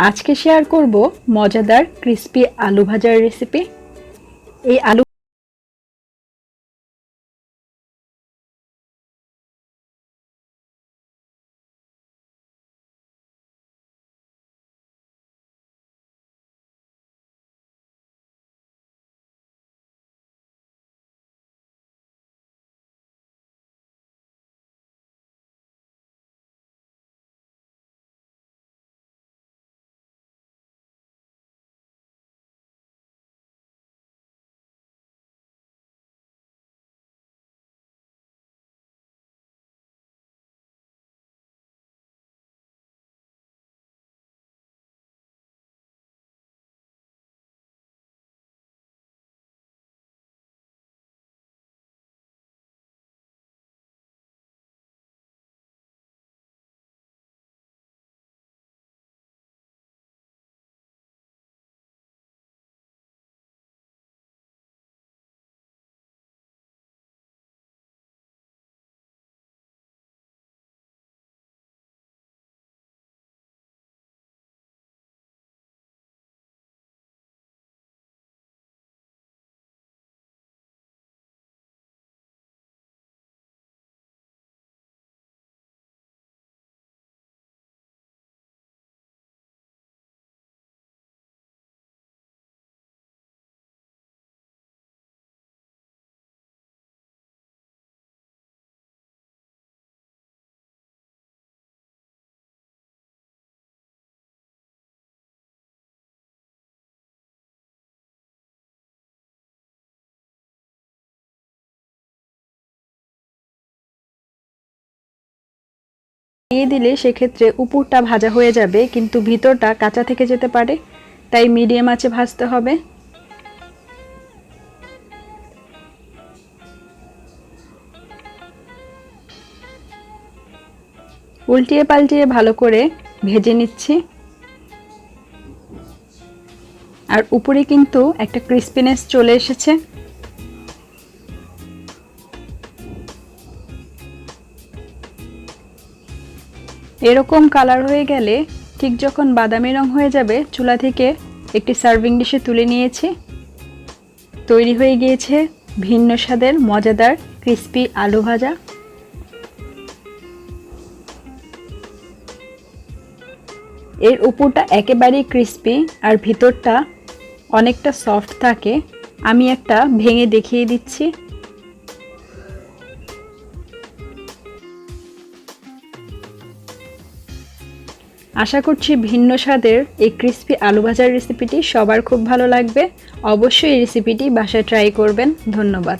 আজকে শেয়ার করব মজাদার ক্রিস্পি আলু ভাজার রেসিপি এই আলু দিয়ে দিলে সেক্ষেত্রে উপরটা ভাজা হয়ে যাবে, কিন্তু ভিতরটা কাঁচা থেকে যেতে পারে, তাই মিডিয়াম আঁচে ভাজতে হবে। উল্টিয়ে পাল্টিয়ে ভালো করে ভেজে নিচ্ছি। আর উপরে কিন্তু একটা ক্রিস্পিনেস চলে এসেছে। এরকম কালার হয়ে গেলে ঠিক যখন বাদামি রং হয়ে যাবে, চুলা থেকে একটি সার্ভিং ডিশে তুলে নিয়েছি। তৈরি হয়ে গিয়েছে ভিন্ন স্বাদের মজাদার ক্রিস্পি আলু ভাজা। এর উপরটা একেবারেই ক্রিস্পি আর ভিতরটা অনেকটা সফট থাকে। আমি একটা ভেঙে দেখিয়ে দিচ্ছি। আশা করছি ভিন্ন স্বাদের এই ক্রিস্পি আলু ভাজার রেসিপিটি সবার খুব ভালো লাগবে। অবশ্যই এই রেসিপিটি বাসায় ট্রাই করবেন। ধন্যবাদ।